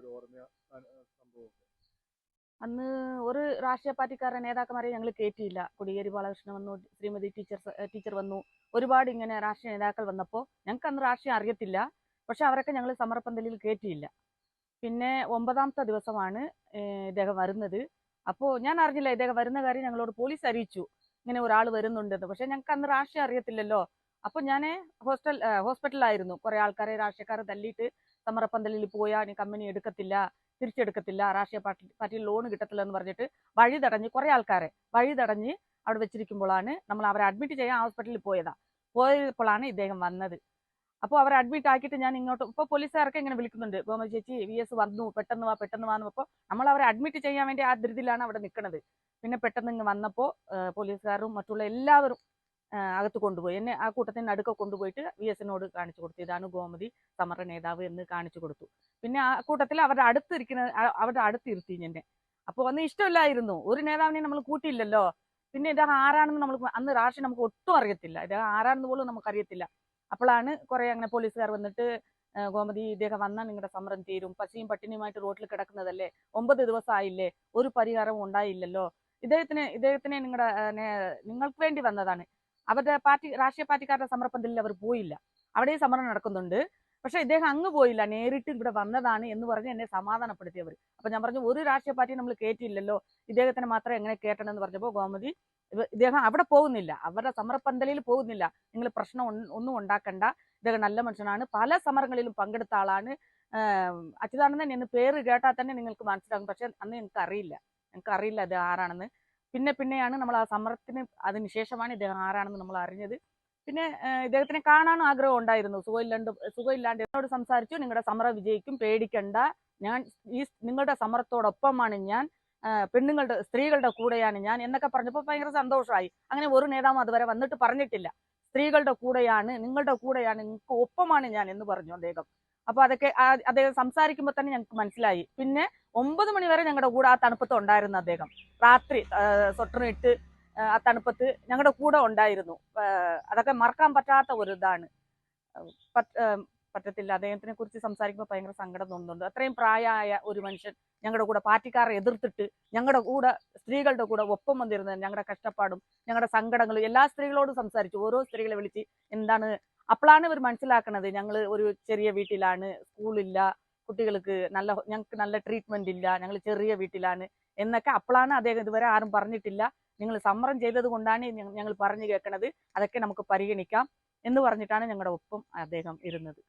ഒരു ഓർമ്മ സംഭവമൊക്കെ. അന്ന് ഒരു രാഷ്ട്രീയ പാർട്ടിക്കാരുടെ നേതാക്കന്മാരെ ഞങ്ങൾ കയറ്റിയില്ല കൊടിയേരി ബാലകൃഷ്ണൻ വന്നു ശ്രീമതി ടീച്ചർ ടീച്ചർ വന്നു. ഒരുപാട് ഇങ്ങനെ രാഷ്ട്രീയ നേതാക്കൾ വന്നപ്പോൾ ഞങ്ങൾക്ക് അന്ന് രാഷ്ട്രീയം അറിയത്തില്ല. പക്ഷെ അവരൊക്കെ ഞങ്ങൾ സമരപ്പന്തലിൽ കയറ്റിയില്ല പിന്നെ ഒമ്പതാമത്തെ ദിവസമാണ് ഇദ്ദേഹം വരുന്നത്. അപ്പോൾ ഞാൻ അറിഞ്ഞില്ല ഇദ്ദേഹം വരുന്ന കാര്യം ഞങ്ങളോട് പോലീസ് അറിയിച്ചു. ഇങ്ങനെ ഒരാൾ വരുന്നുണ്ടെന്ന്. പക്ഷെ ഞങ്ങൾക്ക് അന്ന് രാഷ്ട്രീയം അറിയത്തില്ലല്ലോ. അപ്പോൾ ഞാൻ ഹോസ്റ്റൽ ഹോസ്പിറ്റലിലായിരുന്നു. കുറേ ആൾക്കാരെ രാഷ്ട്രീയക്കാരെ തല്ലിയിട്ട് സമരപ്പന്തലിൽ പോയാൽ നീ കമ്പനി എടുക്കത്തില്ല തിരിച്ചെടുക്കത്തില്ല രാഷ്ട്രീയ പാർട്ടി പാർട്ടിയിൽ ലോൺ കിട്ടത്തില്ല എന്ന് പറഞ്ഞിട്ട് വഴി തടഞ്ഞ് കുറേ ആൾക്കാരെ വഴി തടഞ്ഞ് അവിടെ വെച്ചിരിക്കുമ്പോഴാണ് നമ്മൾ അവരെ അഡ്മിറ്റ് ചെയ്യാൻ ഹോസ്പിറ്റലിൽ പോയതാ. പോയപ്പോഴാണ് ഇദ്ദേഹം വന്നത്. അപ്പോൾ അവരെ അഡ്മിറ്റ് ആക്കിയിട്ട് ഞാൻ ഇങ്ങോട്ട് ഇപ്പോൾ പോലീസുകാർക്ക് ഇങ്ങനെ വിളിക്കുന്നുണ്ട്. ഗോമതി ചേച്ചി വി എസ് വന്നു പെട്ടെന്ന് വാ പെട്ടെന്ന് വാ അപ്പോൾ നമ്മൾ അവരെ അഡ്മിറ്റ് ചെയ്യാൻ വേണ്ടി ആ ധൃതിയിലാണ് അവിടെ നിൽക്കുന്നത് പിന്നെ പെട്ടെന്ന് ഇങ്ങ് വന്നപ്പോൾ പോലീസുകാരും മറ്റുള്ള എല്ലാവരും അകത്ത് കൊണ്ടുപോയി. എന്നെ ആ കൂട്ടത്തിന് അടുക്ക കൊണ്ടുപോയിട്ട് വി എസിനോട് കാണിച്ചു കൊടുത്തു. ഇതാണ് ഗോമതി സമര നേതാവ് എന്ന് കാണിച്ചു കൊടുത്തു. പിന്നെ ആ കൂട്ടത്തിൽ അവരുടെ അടുത്തിരിക്കുന്ന അവരുടെ അടുത്ത് ഇരുത്തി എന്നെ. അപ്പോൾ അന്ന് ഇഷ്ടമില്ലായിരുന്നു. ഒരു നേതാവിനെ നമ്മൾ കൂട്ടിയില്ലല്ലോ. പിന്നെ ഇദ്ദേഹം ആരാണെന്ന് നമ്മൾ അന്ന് രാഷ്ട്രീയം നമുക്ക് ഒട്ടും അറിയത്തില്ല. ഇദ്ദേഹം ആരാണെന്ന് പോലും നമുക്ക് അറിയത്തില്ല. അപ്പോഴാണ് കുറെ അങ്ങനെ പോലീസുകാർ വന്നിട്ട് ഗോമതി ഇദ്ദേഹം വന്നാൽ നിങ്ങളുടെ സമരം തീരും. പശയും പട്ടിണിയുമായിട്ട് റോട്ടിൽ കിടക്കുന്നതല്ലേ? ഒമ്പത് ദിവസമായില്ലേ? ഒരു പരിഹാരവും ഉണ്ടായില്ലല്ലോ. ഇദ്ദേഹത്തിന് ഇദ്ദേഹത്തിനെ നിങ്ങളുടെ നിങ്ങൾക്ക് വേണ്ടി വന്നതാണ്. അവരുടെ പാർട്ടി രാഷ്ട്രീയ പാർട്ടിക്കാരുടെ സമർപ്പത്തിൽ അവർ പോയില്ല. അവിടെയും സമരം നടക്കുന്നുണ്ട്. പക്ഷെ ഇദ്ദേഹം അങ്ങ് പോയില്ല. നേരിട്ട് ഇവിടെ വന്നതാണ് എന്ന് പറഞ്ഞ് എന്നെ സമാധാനപ്പെടുത്തിയവർ അപ്പൊ ഞാൻ പറഞ്ഞു ഒരു രാഷ്ട്രീയ പാർട്ടി നമ്മൾ കയറ്റിയില്ലല്ലോ ഇദ്ദേഹത്തിന് മാത്രം എങ്ങനെ കേട്ടണം എന്ന് പറഞ്ഞപ്പോൾ ഗോമതി ഇദ്ദേഹം അവിടെ പോകുന്നില്ല. അവരുടെ സമരപ്പന്തലിൽ പോകുന്നില്ല. നിങ്ങൾ പ്രശ്നം ഒന്നും- ഉണ്ടാക്കണ്ട. ഇദ്ദേഹം നല്ല മനുഷ്യനാണ്. പല സമരങ്ങളിലും പങ്കെടുത്ത ആളാണ്. അച്യുതാനന്ദൻ എന്ന് പേര് കേട്ടാൽ തന്നെ നിങ്ങൾക്ക് മനസ്സിലാകും. പക്ഷെ അന്ന് എനിക്ക് അറിയില്ല എനിക്ക് അറിയില്ല അത് ആരാണെന്ന്. പിന്നെ പിന്നെയാണ് നമ്മൾ ആ സമരത്തിന് അതിന് ശേഷമാണ് ഇദ്ദേഹം ആരാണെന്ന് നമ്മൾ അറിഞ്ഞത്. പിന്നെ ഇദ്ദേഹത്തിനെ കാണാനും ആഗ്രഹം ഉണ്ടായിരുന്നു. സുഖമില്ലാണ്ട് സുഖമില്ലാണ്ട് എന്നോട് സംസാരിച്ചു. നിങ്ങളുടെ സമരം വിജയിക്കും പേടിക്കണ്ട. ഞാൻ ഈ നിങ്ങളുടെ സമരത്തോടൊപ്പമാണ് ഞാൻ. പെണ്ണുങ്ങളുടെ സ്ത്രീകളുടെ കൂടെയാണ് ഞാൻ എന്നൊക്കെ പറഞ്ഞപ്പോൾ ഭയങ്കര സന്തോഷമായി. അങ്ങനെ ഒരു നേതാവും അതുവരെ വന്നിട്ട് പറഞ്ഞിട്ടില്ല. സ്ത്രീകളുടെ കൂടെയാണ് നിങ്ങളുടെ കൂടെയാണ് നിങ്ങൾക്ക് ഒപ്പമാണ് ഞാൻ എന്ന് പറഞ്ഞു അദ്ദേഹം. അപ്പൊ അതൊക്കെ അദ്ദേഹം സംസാരിക്കുമ്പോൾ തന്നെ ഞങ്ങൾക്ക് മനസ്സിലായി. പിന്നെ ഒമ്പത് മണിവരെ ഞങ്ങളുടെ കൂടെ ആ തണുപ്പത്ത് ഉണ്ടായിരുന്നു അദ്ദേഹം. രാത്രി സ്വട്ടറിട്ട് ആ തണുപ്പത്ത് ഞങ്ങളുടെ കൂടെ ഉണ്ടായിരുന്നു. അതൊക്കെ മറക്കാൻ പറ്റാത്ത ഒരു ഇതാണ്. പറ്റത്തില്ല. അദ്ദേഹത്തിനെ കുറിച്ച് സംസാരിക്കുമ്പോൾ ഭയങ്കര സങ്കടം തോന്നുന്നുണ്ട്. അത്രയും പ്രായമായ ഒരു മനുഷ്യൻ ഞങ്ങളുടെ കൂടെ പാർട്ടിക്കാരെ എതിർത്തിട്ട് ഞങ്ങളുടെ കൂടെ സ്ത്രീകളുടെ കൂടെ ഒപ്പം വന്നിരുന്നത് ഞങ്ങളുടെ കഷ്ടപ്പാടും ഞങ്ങളുടെ സങ്കടങ്ങളും എല്ലാ സ്ത്രീകളോടും സംസാരിച്ചു. ഓരോ സ്ത്രീകളെ വിളിച്ച് എന്താണ് അപ്പോഴാണ് ഇവർ മനസ്സിലാക്കുന്നത് ഞങ്ങൾ ഒരു ചെറിയ വീട്ടിലാണ് സ്കൂളില്ല കുട്ടികൾക്ക് നല്ല ഞങ്ങൾക്ക് നല്ല ട്രീറ്റ്മെന്റ് ഇല്ല ഞങ്ങൾ ചെറിയ വീട്ടിലാണ് എന്നൊക്കെ അപ്പോഴാണ് അദ്ദേഹം ഇതുവരെ ആരും പറഞ്ഞിട്ടില്ല. നിങ്ങൾ സമരം ചെയ്തത് കൊണ്ടാണ് ഞങ്ങൾ പറഞ്ഞു കേൾക്കണത് അതൊക്കെ നമുക്ക് പരിഗണിക്കാം എന്ന് പറഞ്ഞിട്ടാണ് ഞങ്ങളുടെ ഒപ്പം അദ്ദേഹം ഇരുന്നത്.